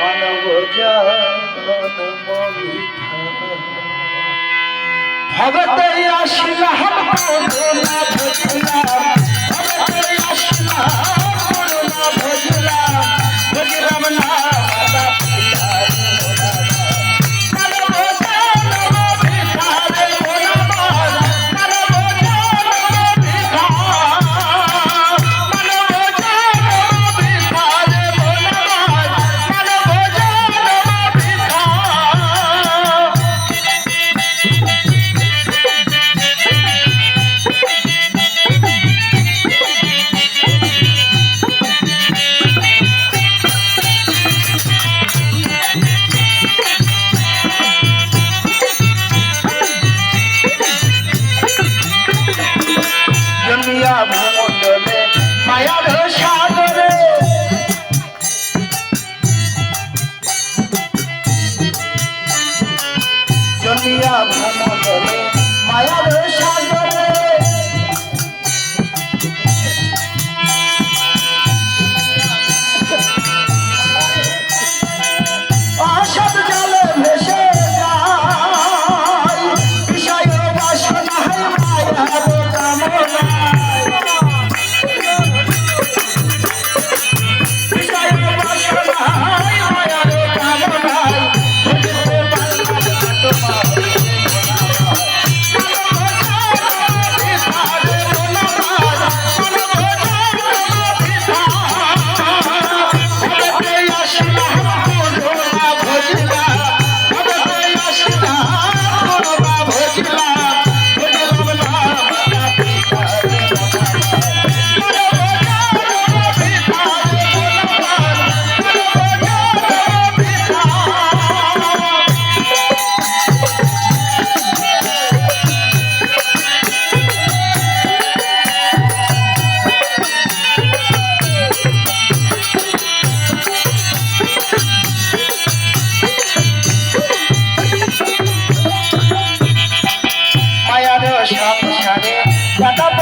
মানব ভগত আসলাম দুনিয়া ভূমণ্ডলে মায়ার সাগরে Shut up.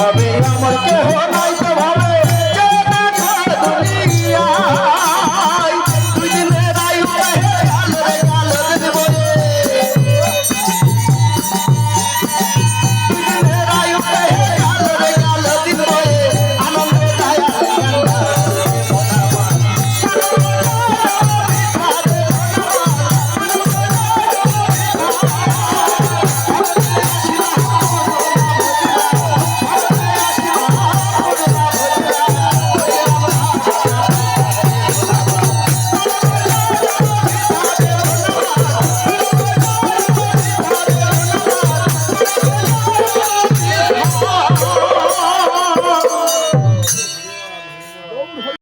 হবে আমার কেহ নাই।